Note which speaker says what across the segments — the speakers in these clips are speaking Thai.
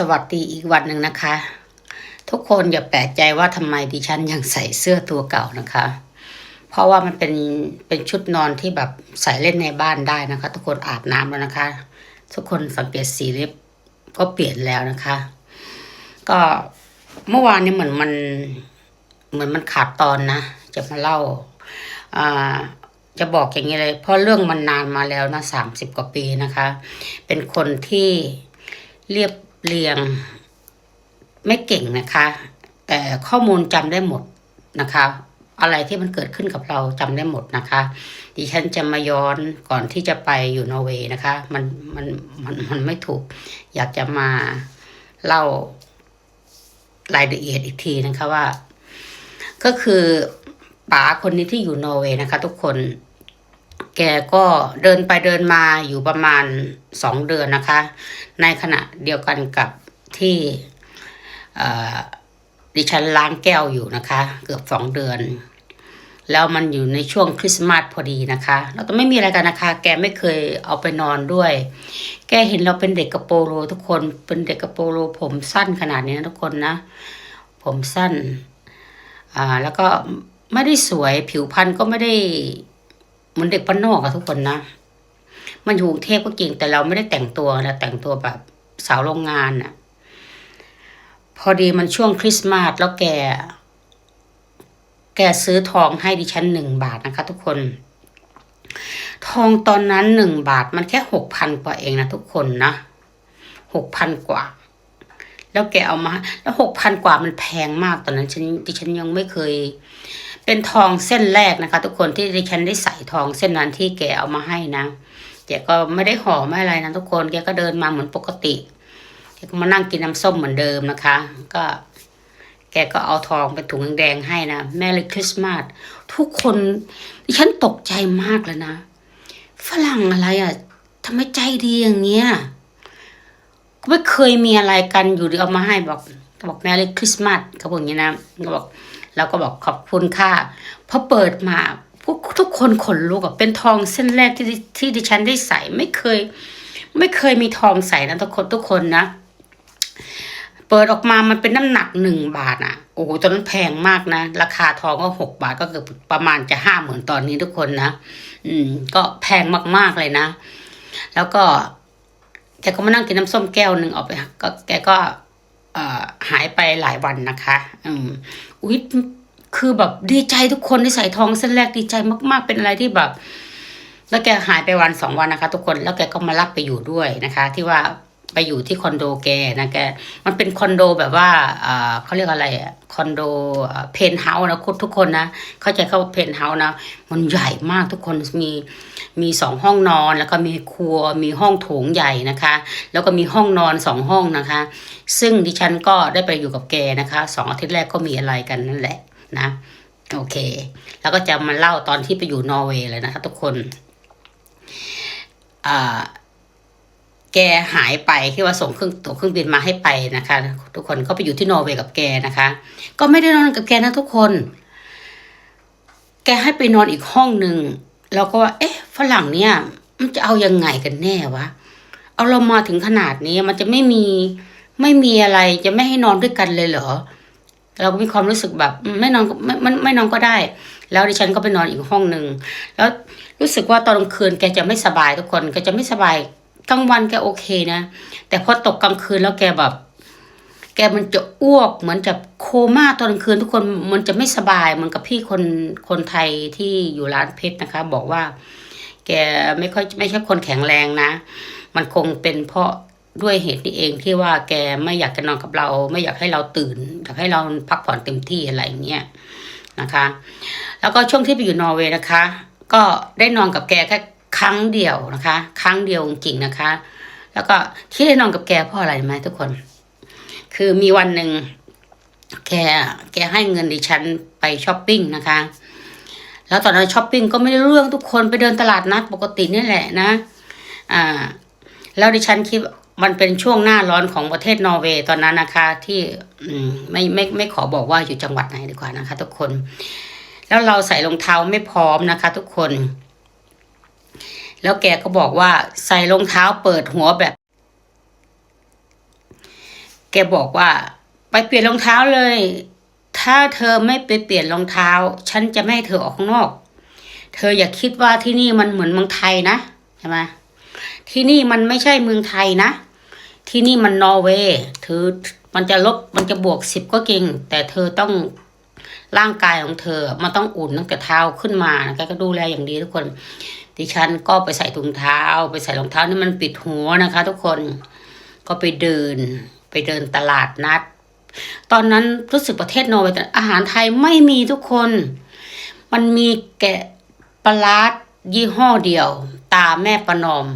Speaker 1: สวัสดีอีกวันหนึ่งนะคะ ทุกคนอย่าแปลกใจว่าทำไมดิฉันยังใส่เสื้อตัวเก่านะคะ เพราะว่ามันเป็นเป็นชุดนอนที่แบบใส่เล่นในบ้านได้นะคะ ทุกคนอาบน้ำแล้วนะคะ ทุกคนสังเกตสีเล็บก็เปลี่ยนแล้วนะคะ ก็เมื่อวานนี้เหมือนมันเหมือนมันขาดตอนนะ จะมาเล่าอ่าจะบอกอย่างนี้เลย เพราะเรื่องมันนานมาแล้วนะสามสิบกว่าปีนะคะ เป็นคนที่เรียบ เรียงไม่เก่งนะคะ แต่ข้อมูลจำได้หมดนะคะ อะไรที่มันเกิดขึ้นกับเราจำได้หมดนะคะ ดิฉันจะมาย้อนก่อนที่จะไปอยู่นอร์เวย์นะคะ มันมันมันมันไม่ถูก อยากจะมาเล่ารายละเอียดอีกทีนะคะว่า ก็คือป๋าคนนี้ที่อยู่นอร์เวย์นะคะ ทุกคน แกก็เดินไปเดินมาอยู่ประมาณสองเดือนนะคะ ในขณะเดียวกันกับที่ดิฉันล้างแก้วอยู่นะคะ เกือบสองเดือน แล้วมันอยู่ในช่วงคริสต์มาสพอดีนะคะเราต้องไม่มีอะไรกันนะคะ แกไม่เคยเอาไปนอนด้วย แกเห็นเราเป็นเด็กกระโปโลทุกคนเป็นเด็กกระโปโลผมสั้นขนาดนี้นะทุกคนนะ ผมสั้นอ่าแล้วก็ไม่ได้สวยผิวพรรณก็ไม่ได้ เหมือนเด็กป้านนอกอะทุกคนนะ มันอยู่กรุงเทพก็จริงแต่เราไม่ได้แต่งตัวนะแต่งตัวแบบสาวโรงงานอะพอดีมันช่วงคริสต์มาสแล้วแก แกซื้อทองให้ดิฉันหนึ่งบาทนะคะ ทุกคน ทองตอนนั้นหนึ่งบาทมันแค่หกพันกว่าเองนะทุกคนนะหกพันกว่า แล้วแกเอามา แล้วหกพันกว่ามันแพงมากตอนนั้นฉันดิฉันยังไม่เคย เป็นทองเส้นแรกนะคะ ทุกคนที่ดิฉันได้ใส่ทองเส้นนั้นที่แกเอามาให้นะแกก็ไม่ได้ห่อไม่อะไรนะทุกคนแกก็เดินมาเหมือนปกติแกก็มานั่งกินน้ำส้มเหมือนเดิมนะคะ ก็ แกก็เอาทองเป็นถุงแดงให้นะแมรี่คริสต์มาสทุกคนดิฉันตกใจมากเลยนะ ฝรั่งอะไรอะทำไมใจดีอย่างเงี้ยไม่เคยมีอะไรกันอยู่ดีเอามาให้บอกบอกแมรี่คริสต์มาสเขาบอกอย่างนี้นะก็บอก แล้วก็บอกขอบคุณค่ะพอเปิดมาพวกทุกคนขนลุกอะเป็นทองเส้นแรกที่ที่ดิฉันได้ใส่ไม่เคย ไม่เคยมีทองใส่นะทุกคนทุกคนนะ เปิดออกมามันเป็นน้ำหนักหนึ่งบาทอะโอ้โหตอนนั้นแพงมากนะ ราคาทองก็หกบาทก็เกือบประมาณจะห้าหมื่นตอนนี้ทุกคนนะอืม ก็แพงมากๆเลยนะ แล้วก็แกก็มานั่งกินน้ำส้มแก้วหนึ่งออกไปก็แกก็ หายไปหลายวันนะคะอืมอุ๊ยคือแบบดีใจทุกคนที่ใส่ทองเส้นแรกดีใจมาก ๆ เป็นอะไรที่แบบ แล้วแกหายไปวันสองวันนะคะ ทุกคนแล้วแกก็มารับไปอยู่ด้วยนะคะ ที่ว่า ไปอยู่ที่คอนโดแกนะแก มันเป็นคอนโดแบบว่าเขาเรียกอะไรอะคอนโดเพนท์เฮาส์นะคุณทุกคนนะเข้าใจเข้าเพนท์เฮาส์นะ มันใหญ่มากทุกคนมีมีสองห้องนอน แล้วก็มีครัวมีห้องโถงใหญ่นะคะ แล้วก็มีห้องนอนสองห้องนะคะ ซึ่งดิฉันก็ได้ไปอยู่กับแกนะคะสองอาทิตย์แรกก็มีอะไรกันนั่นแหละนะโอเค แล้วก็จะมาเล่าตอนที่ไปอยู่นอร์เวย์เลยนะคะทุกคนอ่า แกหายไปที่ว่าส่งเครื่องตั๋วเครื่องบินมาให้ไปนะคะ ทุกคนก็ไปอยู่ที่นอร์เวย์กับแกนะคะ ก็ไม่ได้นอนกับแกนะทุกคน แกให้ไปนอนอีกห้องหนึ่งเราก็ว่า เอ๊ะฝรั่งเนี่ย มันจะเอายังไงกันแน่วะเอาเรามาถึงขนาดนี้มันจะไม่มีไม่มีอะไรจะไม่ให้นอนด้วยกันเลยเหรอ เราก็มีความรู้สึกแบบ ไม่นอนไม่ไม่ไม่นอนก็ได้ แล้วดิฉันก็ไปนอนอีกห้องหนึ่งแล้วรู้สึกว่าตอนกลางคืนแกจะไม่สบายทุกคนแกจะไม่สบาย กลางวันแกโอเคนะแต่พอตกกลางคืนแล้วแกแบบ แกมันจะอ้วกเหมือนจะโคม่าตอนกลางคืน ทุกคนมันจะไม่สบายเหมือนกับพี่คนคนไทยที่อยู่ร้านเพชรนะคะ บอกว่า แกไม่ค่อยไม่ใช่คนแข็งแรงนะ มันคงเป็นเพราะด้วยเหตุนี้เองที่ว่าแกไม่อยากจะนอนกับเรา ไม่อยากให้เราตื่นอยากให้เราพักผ่อนเต็มที่อะไรอย่างเงี้ยนะคะ แล้วก็ช่วงที่ไปอยู่นอร์เวย์นะคะ ก็ได้นอนกับแกแค่ ครั้งเดียวนะคะ ครั้งเดียวจริงๆนะคะ แล้วก็ที่ได้นอนกับแกเพราะอะไรไหมทุกคน คือมีวันหนึ่งแกแกให้เงินดิฉันไปช้อปปิ้งนะคะ แล้วตอนนั้นช้อปปิ้งก็ไม่ได้เรื่องทุกคนไปเดินตลาดนัดปกตินี่แหละนะอ่าแล้วดิฉันคิดมันเป็นช่วงหน้าร้อนของประเทศนอร์เวย์ตอนนั้นนะคะ ที่ไม่ไม่ไม่ขอบอกว่าอยู่จังหวัดไหนดีกว่านะคะ ทุกคน แล้วเราใส่รองเท้าไม่พร้อมนะคะ ทุกคน แล้วแกก็บอกว่าใส่รองเท้าเปิดหัวแบบ แกบอกว่า ไปเปลี่ยนรองเท้าเลย ถ้าเธอไม่ไปเปลี่ยนรองเท้า ฉันจะไม่ให้เธอออกข้างนอก เธออย่าคิดว่าที่นี่มันเหมือนเมืองไทยนะใช่ไหมที่นี่มันไม่ใช่เมืองไทยนะ ที่นี่มันนอร์เวย์เธอมันจะลบมันจะบวกสิบก็เก่งแต่เธอต้องร่างกายของเธอ มันต้องอุ่นตั้งแต่เท้าขึ้นมาแกก็ดูแลอย่างดีทุกคน ดิฉันก็ไปใส่ถุงเท้า ไปใส่รองเท้านี่มันปิดหัวนะคะ ทุกคนก็ไปเดิน ไปเดินตลาดนัด ตอนนั้นรู้สึกประเทศนอร์เวย์แต่อาหารไทยไม่มีทุกคน มันมีแกะปลาร้ายี่ห้อเดียว ตาแม่ประนอม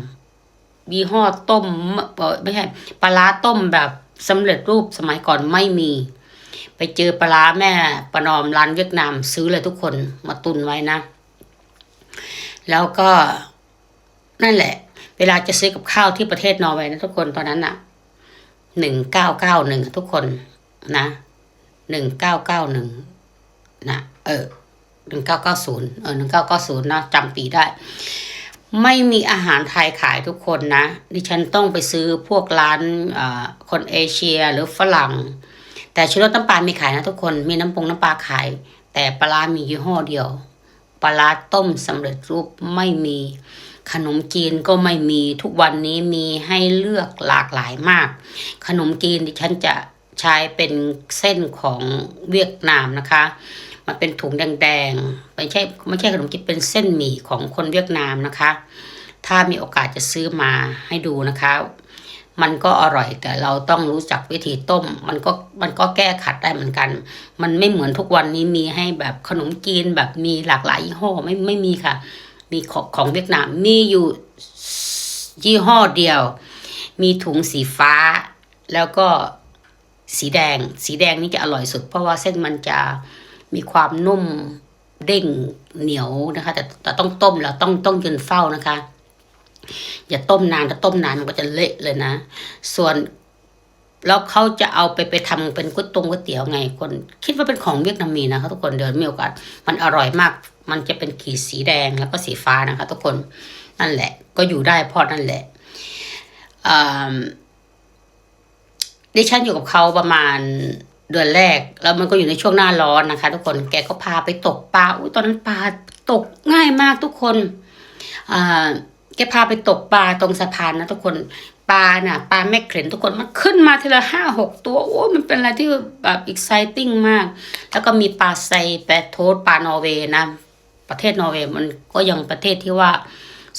Speaker 1: ยี่ห้อต้มไม่ใช่ปลาร้าต้มแบบสำเร็จรูปสมัยก่อนไม่มี ไปเจอปลาร้าแม่ประนอมร้านเวียดนามซื้อเลยทุกคนมาตุนไว้นะ แล้วก็นั่นแหละ เวลาจะซื้อกับข้าวที่ประเทศนอร์เวย์นะทุกคนตอนนั้นน่ะหนึ่งเก้าเก้าหนึ่งทุกคนนะหนึ่งเก้าเก้าหนึ่งนะเออหนึ่งเก้าเก้าศูนย์เออหนึ่งเก้าเก้าศูนย์นะจำปีได้ ไม่มีอาหารไทยขายทุกคนนะ ดิฉันต้องไปซื้อพวกร้านคนเอเชียหรือฝรั่ง แต่ชูรสน้ำปลามีขายนะทุกคน มีน้ำปงน้ำปลาขาย แต่ปลามียี่ห้อเดียว ปลาต้มสำเร็จรูปไม่มี ขนมจีนก็ไม่มีทุกวันนี้มีให้เลือกหลากหลายมาก ขนมจีนดิฉันจะใช้เป็นเส้นของเวียดนามนะคะ มันเป็นถุงแดงๆไม่ใช่ไม่ใช่ขนมจีนเป็นเส้นหมี่ของคนเวียดนามนะคะ ถ้ามีโอกาสจะซื้อมาให้ดูนะคะ มันก็อร่อย แต่เราต้องรู้จักวิธีต้ม มันก็มันก็แก้ขัดได้เหมือนกัน มันไม่เหมือนทุกวันนี้มีให้แบบขนมจีนแบบมีหลากหลายยี่ห้อไม่ไม่มีค่ะ มีของของเวียดนามมีอยู่ยี่ห้อเดียว มีถุงสีฟ้า แล้วก็สีแดง สีแดงนี่จะอร่อยสุด เพราะว่าเส้นมันจะมีความนุ่มเด้งเหนียวนะคะ แต่แต่ต้องต้มแล้วต้องต้องยืนเฝ้านะคะ อย่าต้มนานถ้าต้มนานมันก็จะเละเลยนะ ส่วนแล้วเขาจะเอาไปไปทำเป็นก๋วยตงก๋วยเตี๋ยวไงคนคิดว่าเป็นของเวียดนามีนะคะทุกคนเดินมีโอกาสมันอร่อยมาก มันจะเป็นขีดสีแดงแล้วก็สีฟ้านะคะ ทุกคนนั่นแหละ ก็อยู่ได้เพราะนั่นแหละดิฉันอยู่กับเขาประมาณเดือนแรก แล้วมันก็อยู่ในช่วงหน้าร้อนนะคะ ทุกคนแกก็พาไปตกปลาอุ้ยตอนนั้นปลาตกง่ายมากทุกคนอ่า กพาไปตกปลาตรงสะพานนะทุกคนปลาน่ะปลาแม่เข็นทุกคนมันขึ้นมาทีละห้าหกตัวโอ้มันเป็นอะไรที่แบบอีกไซติ้งมาก แล้วก็มีปลาไซแปรโทสปลานอร์เวย์นะ ประเทศนอร์เวย์มันก็ยังประเทศที่ว่า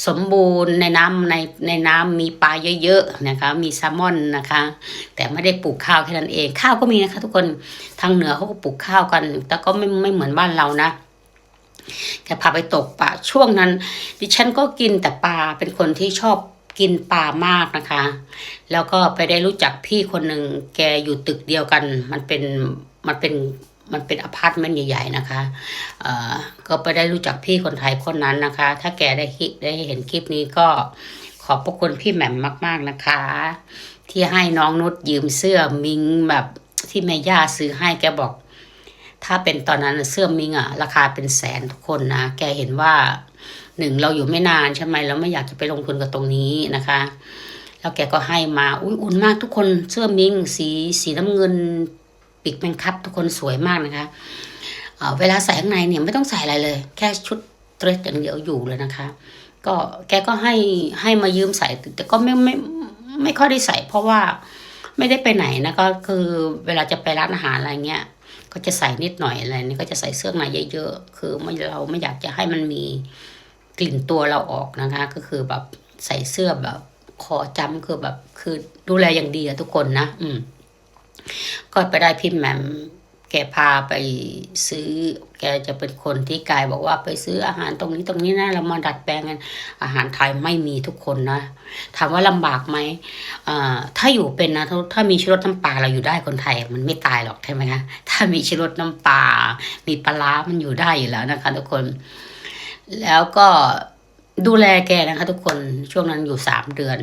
Speaker 1: สมบูรณ์ในน้ำในในน้ำมีปลาเยอะๆนะคะ มีแซลมอนนะคะ แต่ไม่ได้ปลูกข้าวแค่นั้นเอง ข้าวก็มีนะคะ ทุกคนทางเหนือเขาก็ปลูกข้าวกัน แต่ก็ไม่ไม่เหมือนบ้านเรานะ แกพาไปตกปลาช่วงนั้น ดิฉันก็กินแต่ปลาเป็นคนที่ชอบกินปลามากนะคะ แล้วก็ไปได้รู้จักพี่คนหนึ่งแกอยู่ตึกเดียวกัน มันเป็นมันเป็นมันเป็นอพาร์ตเมนต์ใหญ่ ๆ นะคะ เอ่อ ก็ไปได้รู้จักพี่คนไทยคนนั้นนะคะ ถ้าแกได้คิดได้เห็นคลิปนี้ก็ขอบพระคุณพี่แหม่มมาก ๆนะคะ ที่ให้น้องนุชยืมเสื้อมิงแบบที่แม่ย่าซื้อให้แกบอก ถ้าเป็นตอนนั้นเสื้อมิงอะราคาเป็นแสนทุกคนนะ แกเห็นว่าหนึ่งเราอยู่ไม่นานใช่ไหมเราไม่อยากจะไปลงทุนกับตรงนี้นะคะ แล้วแกก็ให้มาอุ้ยอุ่นมากทุกคนเสื้อมิงสีสีน้ำเงินปีกแมงคับทุกคนสวยมากนะคะเเวลาใส่ข้างในเนี่ยไม่ต้องใส่อะไรเลย แค่ชุดเดรสอย่างเดียวอยู่เลยนะคะ ก็แกก็ให้ให้มายืมใส่แต่ก็ไม่ไม่ไม่ค่อยได้ใส่ เพราะว่าไม่ได้ไปไหนนะก็คือเวลาจะไปร้านอาหารอะไรเงี้ย ก็จะใส่นิดหน่อยอะไรนี่ก็จะใส่เสื้อในเยอะๆคือไม่เราไม่อยากจะให้มันมีกลิ่นตัวเราออกนะคะ ก็คือแบบใส่เสื้อแบบคอจำคือแบบคือดูแลอย่างดีอะทุกคนนะ อืม ก็ไปได้พี่แหม่ม แกพาไปซื้อ แกจะเป็นคนที่กายบอกว่าไปซื้ออาหารตรงนี้ตรงนี้นะเรามาดัดแปลงกันอาหารไทยไม่มีทุกคนนะถามว่าลำบากไหมถ้าอยู่เป็นนะถ้าถ้ามีชิรสน้ำปลาเราอยู่ได้คนไทยมันไม่ตายหรอกใช่ไหมคะถ้ามีชิรสน้ำปลามีปลาร้ามันอยู่ได้อยู่แล้วนะคะทุกคน แล้วก็ดูแลแกนะคะทุกคนช่วงนั้นอยู่สามเดือน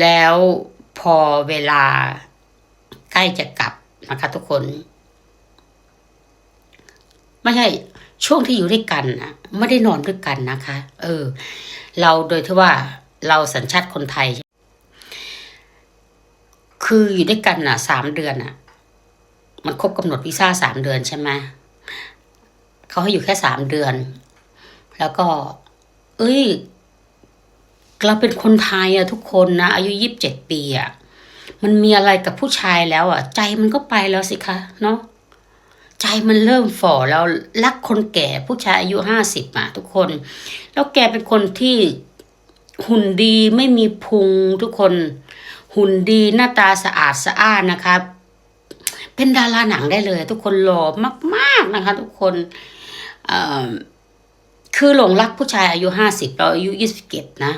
Speaker 1: แล้วพอเวลาใกล้จะกลับ นะคะทุกคน ไม่ใช่ช่วงที่อยู่ด้วยกันนะไม่ได้นอนด้วยกันนะคะ เออ เราโดยที่ว่าเราสัญชาติคนไทย คืออยู่ด้วยกันอะสามเดือนอะ มันครบกำหนดวีซ่าสามเดือนใช่ไหมเขาให้อยู่แค่สามเดือน แล้วก็ เอ้ย เราเป็นคนไทยอะทุกคนนะ อายุยี่สิบเจ็ดปีอะ มันมีอะไรกับผู้ชายแล้วอะ ใจมันก็ไปแล้วสิคะเนาะใจมันเริ่มฝ่อแล้วรักคนแก่ผู้ชายอายุห้าสิบอะทุกคน แล้วแกเป็นคนที่หุ่นดีไม่มีพุงทุกคน หุ่นดีหน้าตาสะอาดสะอ้านนะคะเป็นดาราหนังได้เลย ทุกคนหล่อมากๆนะคะ ทุกคนคือหลงรักผู้ชายอายุห้าสิบเราอายุยี่สิบเจ็ดนะ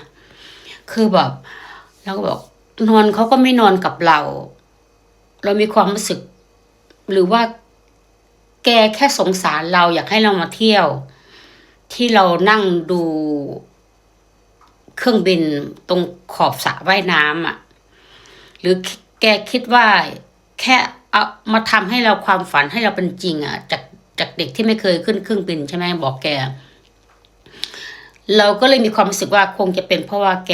Speaker 1: คือแบบเราก็บอก นอนเขาก็ไม่นอนกับเรา เรามีความรู้สึก หรือว่าแกแค่สงสารเราอยากให้เรามาเที่ยว ที่เรานั่งดูเครื่องบินตรงขอบสระว่ายน้ำอะ หรือแกคิดว่าแค่เอามาทำให้เราความฝันให้เราเป็นจริงอะ จากจากเด็กที่ไม่เคยขึ้นเครื่องบินใช่ไหมบอกแก เราก็เลยมีความรู้สึกว่าคงจะเป็นเพราะว่าแก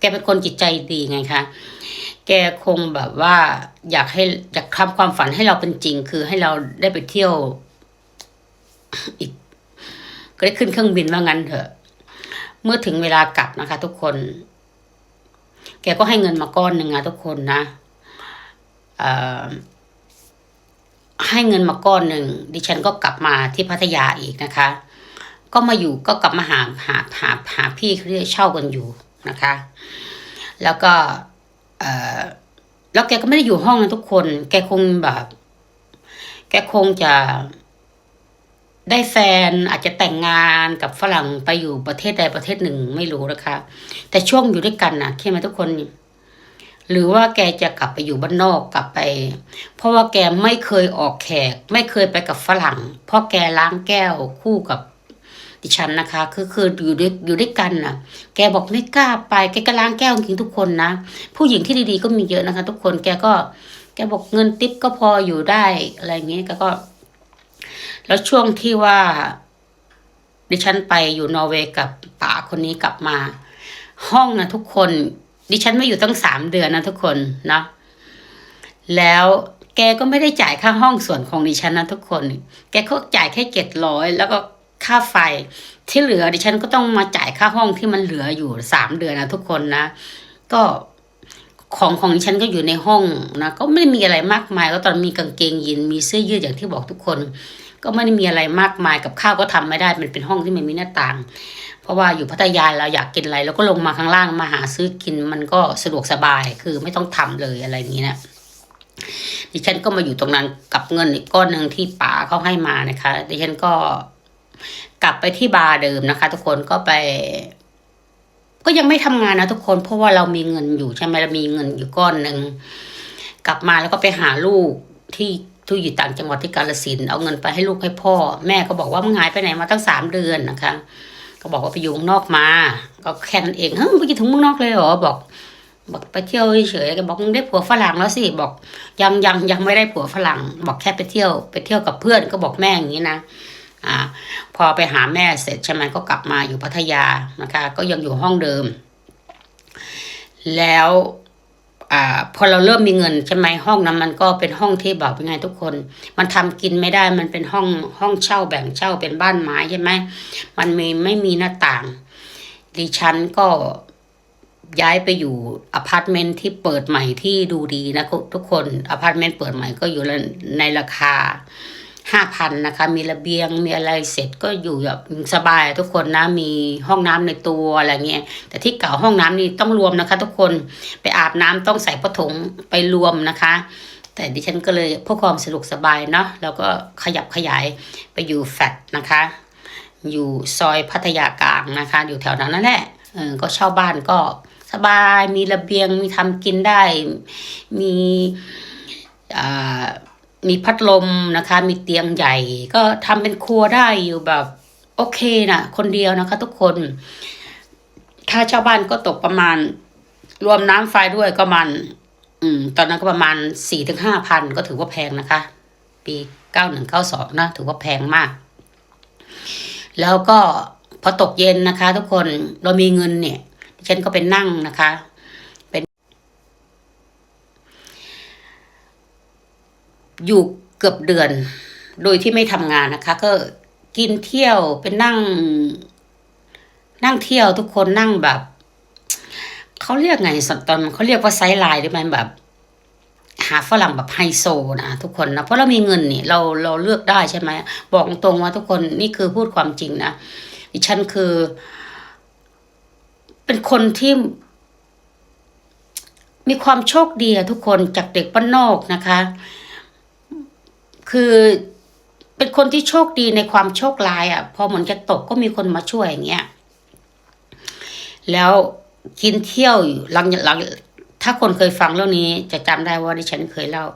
Speaker 1: แกเป็นคนจิตใจดีไงคะแกคงแบบว่าอยากให้อยากทำความฝันให้เราเป็นจริง คือให้เราได้ไปเที่ยว อีก ก็ได้ขึ้นเครื่องบินว่างั้นเถอะ เมื่อถึงเวลากลับนะคะ ทุกคน แกก็ให้เงินมาก้อนหนึ่งนะทุกคนนะให้เงินมาก้อนหนึ่งดิฉันก็กลับมาที่พัทยาอีกนะคะ ก็มาอยู่ก็กลับมาหาหาหาหาพี่เขาที่เช่ากันอยู่ นะคะ แล้วก็แล้วแกก็ไม่ได้อยู่ห้องนะทุกคน แกคงแบบ แกคงจะได้แฟนอาจจะแต่งงานกับฝรั่งไปอยู่ประเทศใดประเทศหนึ่งไม่รู้นะคะ แต่ช่วงอยู่ด้วยกันนะใช่ไหมทุกคน หรือว่าแกจะกลับไปอยู่บ้านนอกกลับไป เพราะว่าแกไม่เคยออกแขก ไม่เคยไปกับฝรั่ง เพราะแกล้างแก้วคู่กับ ดิฉันนะคะคือคืออยู่ด้วยอยู่ด้วยกันน่ะ แกบอกไม่กล้าไปแกก็ล้างแก้วจริงทุกคนนะผู้หญิงที่ดีๆก็มีเยอะนะคะ ทุกคนแกก็ แกบอกเงินติปก็พออยู่ได้อะไรเงี้ยแกก็ แล้วช่วงที่ว่า ดิฉันไปอยู่นอร์เวย์กับป๋าคนนี้กลับมา ห้องนะทุกคน ดิฉันไม่อยู่ตั้งสามเดือนนะทุกคนนะแล้วแกก็ไม่ได้จ่ายค่าห้องส่วนของดิฉันนะทุกคน แกก็จ่ายแค่เจ็ดร้อยแล้วก็ ค่าไฟที่เหลือดิฉันก็ต้องมาจ่ายค่าห้องที่มันเหลืออยู่สามเดือนนะทุกคนนะ ก็ของของดิฉันก็อยู่ในห้องนะก็ไม่ได้มีอะไรมากมาย ก็ตอนมีกางเกงยีนมีเสื้อยืดอย่างที่บอกทุกคน ก็ไม่ได้มีอะไรมากมายกับข้าวก็ทำไม่ได้มันเป็นห้องที่ไม่มีหน้าต่าง เพราะว่าอยู่พัทยาเราอยากกินอะไรเราก็ลงมาข้างล่างมาหาซื้อกินมันก็สะดวกสบายคือไม่ต้องทำเลยอะไรอย่างนี้นะดิฉันก็มาอยู่ตรงนั้นกับเงินอีกก้อนหนึ่งที่ป๋าเขาให้มานะคะดิฉันก็ กลับไปที่บาร์เดิมนะคะ ทุกคนก็ไป ก็ยังไม่ทำงานนะทุกคนเพราะว่าเรามีเงินอยู่ใช่ไหมเรามีเงินอยู่ก้อนหนึ่งกลับมาแล้วก็ไปหาลูกที่ที่อยู่ต่างจังหวัดที่กาลสินเอาเงินไปให้ลูกให้พ่อ แม่ก็บอกว่ามึงหายไปไหนมาตั้งสามเดือนนะคะ ก็บอกว่าไปอยู่เมืองนอกมา ก็แค่นั้นเองเฮ้ยไปถึงเมืองนอกเลยเหรอบอกบอกไปเที่ยวเฉยๆก็บอกมึงได้ผัวฝรั่งแล้วสิบอกยังยังยังไม่ได้ผัวฝรั่ง บอกแค่ไปเที่ยว ไปเที่ยวกับเพื่อนก็บอกแม่อย่างนี้นะ อ่าพอไปหาแม่เสร็จใช่ไหมก็กลับมาอยู่พัทยานะคะ ก็ยังอยู่ห้องเดิม แล้วอพอเราเริ่มมีเงินใช่ไหมห้องนั้นมันก็เป็นห้องที่แบบยังไงทุกคน มันทำกินไม่ได้มันเป็นห้องห้องเช่าแบ่งเช่าเป็นบ้านไม้ใช่ไหมมันมีไม่มีหน้าต่าง ดิฉันก็ย้ายไปอยู่อพาร์ตเมนต์ที่เปิดใหม่ที่ดูดีนะทุกคนอพาร์ตเมนต์เปิดใหม่ก็อยู่ในราคา ห้าพันนะคะ มีระเบียงมีอะไรเสร็จก็อยู่แบบสบายทุกคนนะมีห้องน้ำในตัวอะไรเงี้ยแต่ที่เก่าห้องน้ำนี่ต้องรวมนะคะ ทุกคนไปอาบน้ำต้องใส่ผ้าถุงไปรวมนะคะ แต่ดิฉันก็เลยเพื่อความสะดวกสบายเนาะแล้วก็ขยับขยายไปอยู่แฟลตนะคะ อยู่ซอยพัทยากลางนะคะ อยู่แถวนั้นนั่นแหละเออก็เช่าบ้านก็สบายมีระเบียงมีทำกินได้ มีอ่า มีพัดลมนะคะ มีเตียงใหญ่ ก็ทำเป็นครัวได้อยู่แบบ โอเคนะคนเดียวนะคะ ทุกคนค่าเช่าบ้านก็ตกประมาณ รวมน้ำไฟด้วยก็มัน อืม ตอนนั้นก็ประมาณสี่ถึงห้าพันก็ถือว่าแพงนะคะ ปีเก้าหนึ่งเก้าสองนะถือว่าแพงมาก แล้วก็พอตกเย็นนะคะ ทุกคนเรามีเงินเนี่ยฉันก็ไปนั่งนะคะ เป็น อยู่เกือบเดือน โดยที่ไม่ทำงานนะคะ ก็กินเที่ยวเป็นนั่ง นั่งเที่ยวทุกคนนั่งแบบเขาเรียกไงสตอนเขาเรียกว่าไซส์ไลน์ได้ไหมแบบ หาฝรั่งแบบไฮโซนะทุกคนนะเพราะเรามีเงินนี่เราเราเลือกได้ใช่ไหมบอกตรงว่าทุกคนนี่คือพูดความจริงนะดิฉันคือ เป็นคนที่มีความโชคดีอะทุกคนจากเด็กบ้านนอกนะคะ คือเป็นคนที่โชคดีในความโชคร้ายอะพอเหมือนจะตกก็มีคนมาช่วยอย่างเงี้ยแล้วกินเที่ยวอยู่หลังหลังถ้าคนเคยฟังเรื่องนี้จะจำได้ว่าดิฉันเคยเล่า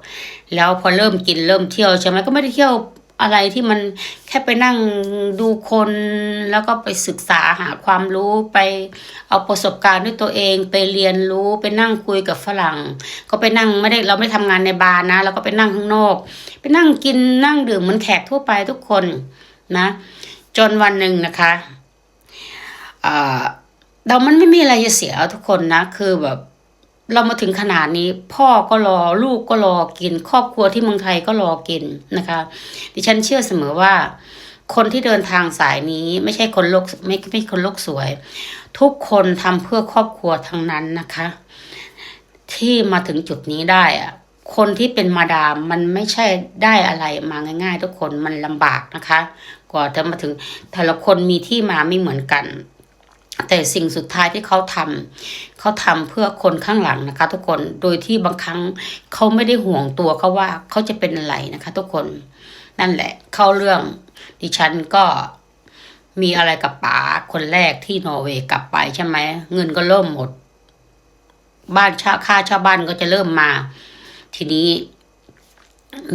Speaker 1: แล้วพอเริ่มกินเริ่มเที่ยวใช่ไหมก็ไม่ได้เที่ยว อะไรที่มันแค่ไปนั่งดูคนแล้วก็ไปศึกษาหาความรู้ไปเอาประสบการณ์ด้วยตัวเอง ไปเรียนรู้ไปนั่งคุยกับฝรั่ง ก็ไปนั่งไม่ได้เราไม่ทำงานในบาร์นะเราก็ไปนั่งข้างนอก ไปนั่งกินนั่งดื่มเหมือนแขกทั่วไปทุกคนนะ จนวันหนึ่งนะคะอ่าเรามันไม่มีอะไรจะเสียทุกคนนะ คือแบบ เรามาถึงขนาดนี้ พ่อก็รอลูกก็รอกิน ครอบครัวที่เมืองไทยก็รอกินนะคะ ดิฉันเชื่อเสมอว่า คนที่เดินทางสายนี้ไม่ใช่คนโลกไม่ไม่คนโลกสวย ทุกคนทำเพื่อครอบครัวทั้งนั้นนะคะ ที่มาถึงจุดนี้ได้อะคนที่เป็นมาดามมันไม่ใช่ได้อะไรมาง่าย ๆ ทุกคนมันลำบากนะคะ กว่าจะมาถึงแต่ละคนมีที่มาไม่เหมือนกัน แต่สิ่งสุดท้ายที่เขาทำเขาทำเพื่อคนข้างหลังนะคะ ทุกคนโดยที่บางครั้งเขาไม่ได้ห่วงตัวเขาว่าเขาจะเป็นอะไรนะคะ ทุกคนนั่นแหละ เข้าเรื่องดิฉันก็มีอะไรกับป๋าคนแรกที่นอร์เวย์กลับไปใช่ไหมเงินก็เริ่มหมด บ้านช่าค่าเช่าบ้านก็จะเริ่มมา ทีนี้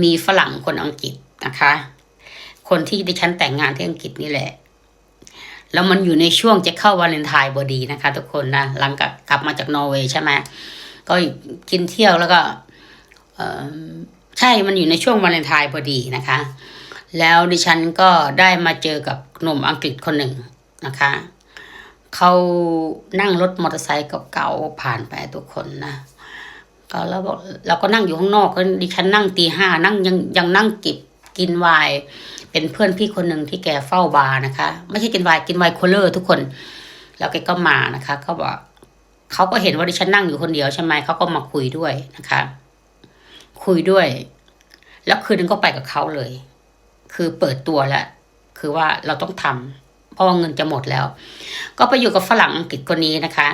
Speaker 1: มีฝรั่งคนอังกฤษนะคะ คนที่ดิฉันแต่งงานที่อังกฤษนี่แหละ แล้วมันอยู่ในช่วงจะเข้าวาเลนไทน์พอดีนะคะ ทุกคนนะหลังกับกลับมาจากนอร์เวย์ใช่ไหมก็กินเที่ยวแล้วก็ใช่มันอยู่ในช่วงวาเลนไทน์พอดีนะคะ แล้วดิฉันก็ได้มาเจอกับหนุ่มอังกฤษคนหนึ่งนะคะเขานั่งรถมอเตอร์ไซค์เก่าๆผ่านไปทุกคนนะก็แล้วบอกเราก็นั่งอยู่ข้างนอกดิฉันนั่งตีห้านั่งยังยังนั่งกิบกินไวน์ เป็นเพื่อนพี่คนหนึ่งที่แกเฝ้าบาร์นะคะ ไม่ใช่กินไวน์กินไวน์โคเลอร์ทุกคน แล้วแกก็มานะคะเขาบอกเขาก็เห็นว่าดิฉันนั่งอยู่คนเดียวใช่ไหมเขาก็มาคุยด้วยนะคะ คุยด้วย แล้วคืนนึงก็ไปกับเขาเลย คือเปิดตัวแล้วคือว่าเราต้องทำเพราะว่าเงินจะหมดแล้ว ก็ไปอยู่กับฝรั่งอังกฤษคนนี้นะคะ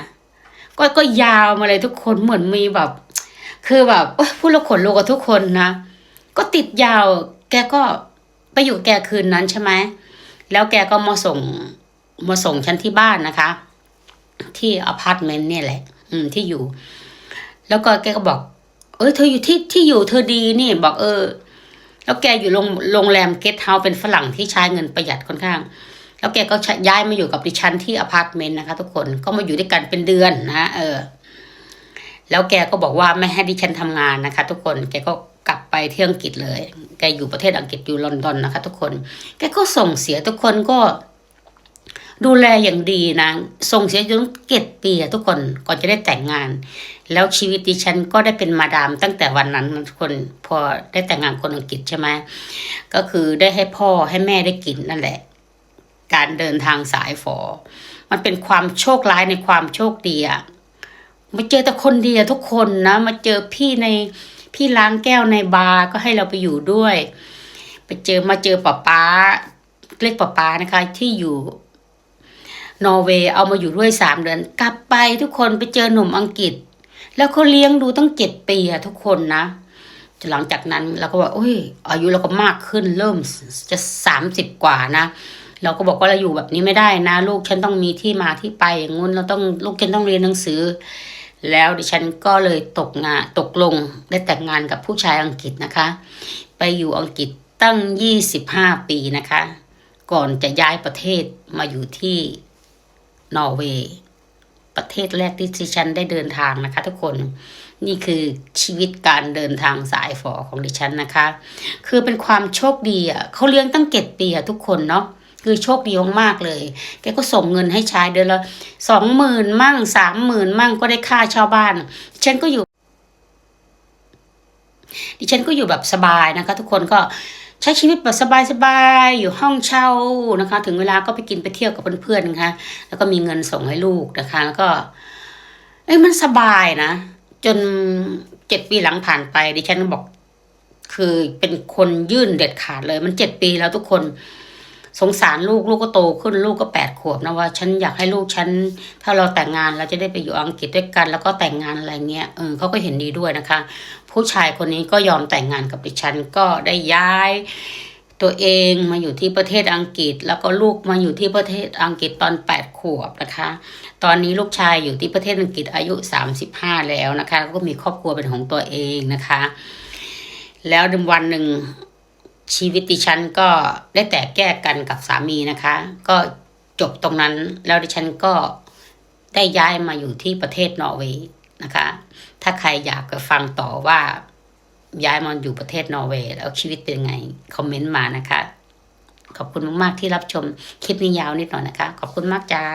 Speaker 1: ก็ก็ยาวมาเลยทุกคนเหมือนมีแบบ คือแบบพูดแล้วขนลุกกับทุกคนนะก็ติดยาว แกก็ ไปอยู่แกคืนนั้นใช่ไหมแล้วแกก็มาส่งมาส่งฉันที่บ้านนะคะ ที่อพาร์ตเมนต์เนี่ยแหละ อืมที่อยู่ แล้วก็แกก็บอก เออเธออยู่ที่ที่อยู่เธอดีนี่ บอกเออ แล้วแกอยู่โรงโรงแรมเกสต์เฮาส์เป็นฝรั่งที่ใช้เงินประหยัดค่อนข้าง แล้วแกก็ย้ายมาอยู่กับดิฉันที่อพาร์ตเมนต์นะคะ ทุกคนก็มาอยู่ด้วยกันเป็นเดือนนะเออ แล้วแกก็บอกว่าไม่ให้ดิฉันทำงานนะคะ ทุกคนแกก็ กลับไปที่อังกฤษเลย แกอยู่ประเทศอังกฤษอยู่ลอนดอนนะคะ ทุกคน แกก็ส่งเสียทุกคนก็ดูแลอย่างดีนะ ส่งเสียจนเจ็ดปีอะทุกคนก่อนจะได้แต่งงาน แล้วชีวิตดิฉันก็ได้เป็นมาดามตั้งแต่วันนั้นทุกคนพอได้แต่งงานคนอังกฤษใช่ไหมก็คือได้ให้พ่อให้แม่ได้กินนั่นแหละ การเดินทางสายฝอ มันเป็นความโชคร้ายในความโชคดีอะมาเจอแต่คนดีอะทุกคนนะ มาเจอพี่ใน พี่ล้างแก้วในบาร์ก็ให้เราไปอยู่ด้วย ไปเจอมาเจอป้าป้าเรียกป้าป้านะคะ ที่อยู่นอร์เวย์เอามาอยู่ด้วยสามเดือน กลับไปทุกคนไปเจอหนุ่มอังกฤษ แล้วเขาเลี้ยงดูตั้งเจ็ดปีอะทุกคนนะหลังจากนั้นเราก็บอกโอ้ยอายุเราก็มากขึ้นเริ่มจะสามสิบกว่านะ เราก็บอกว่าเราอยู่แบบนี้ไม่ได้นะ ลูกฉันต้องมีที่มาที่ไปอย่างงู้นเราต้องลูกฉันต้องเรียนหนังสือ แล้วดิฉันก็เลยตกงานตกลงได้แต่งงานกับผู้ชายอังกฤษนะคะ ไปอยู่อังกฤษตั้งยี่สิบห้าปีนะคะ ก่อนจะย้ายประเทศมาอยู่ที่นอร์เวย์ประเทศแรกที่ดิฉันได้เดินทางนะคะ ทุกคนนี่คือชีวิตการเดินทางสายฝอของดิฉันนะคะ คือเป็นความโชคดีอะเขาเลี้ยงตั้งเจ็ดปีอะทุกคนเนาะ คือโชคดีมากๆเลย แกก็ส่งเงินให้ใช้เดือนละสองหมื่นมั่งสามหมื่นมั่งก็ได้ค่าเช่าบ้าน ฉันก็อยู่ ดิฉันก็อยู่แบบสบายนะคะ ทุกคนก็ใช้ชีวิตแบบสบายๆ อยู่ห้องเช่านะคะ ถึงเวลาก็ไปกินไปเที่ยวกับเพื่อนๆนะคะ แล้วก็มีเงินส่งให้ลูกนะคะ แล้วก็ เอ้ยมันสบายนะ จนเจ็ดปีหลังผ่านไป ดิฉันบอก คือเป็นคนยื่นเด็ดขาดเลย มันเจ็ดปีแล้วทุกคน สงสารลูกลูกก็โตขึ้นลูกก็แปดขวบนะว่า ฉันอยากให้ลูกฉันถ้าเราแต่งงานเราจะได้ไปอยู่อังกฤษด้วยกัน แล้วก็แต่งงานอะไรเงี้ยเออเขาก็เห็นดีด้วยนะคะ ผู้ชายคนนี้ก็ยอมแต่งงานกับดิฉันก็ได้ย้ายตัวเองมาอยู่ที่ประเทศอังกฤษ แล้วก็ลูกมาอยู่ที่ประเทศอังกฤษตอนแปดขวบนะคะ ตอนนี้ลูกชายอยู่ที่ประเทศอังกฤษอายุสามสิบห้าแล้วนะคะ ก็มีครอบครัวเป็นของตัวเองนะคะ แล้ววันหนึ่ง ชีวิตดิฉันก็ได้แตกแยกกันกับสามีนะคะ ก็จบตรงนั้นแล้วดิฉันก็ได้ย้ายมาอยู่ที่ประเทศนอร์เวย์นะคะ ถ้าใครอยากจะฟังต่อว่าย้ายมาอยู่ประเทศนอร์เวย์แล้วชีวิตเป็นไง คอมเมนต์มานะคะ ขอบคุณมาก ๆ ที่รับชมคลิปนี้ยาวนิดหน่อยนะคะ ขอบคุณมากจ้า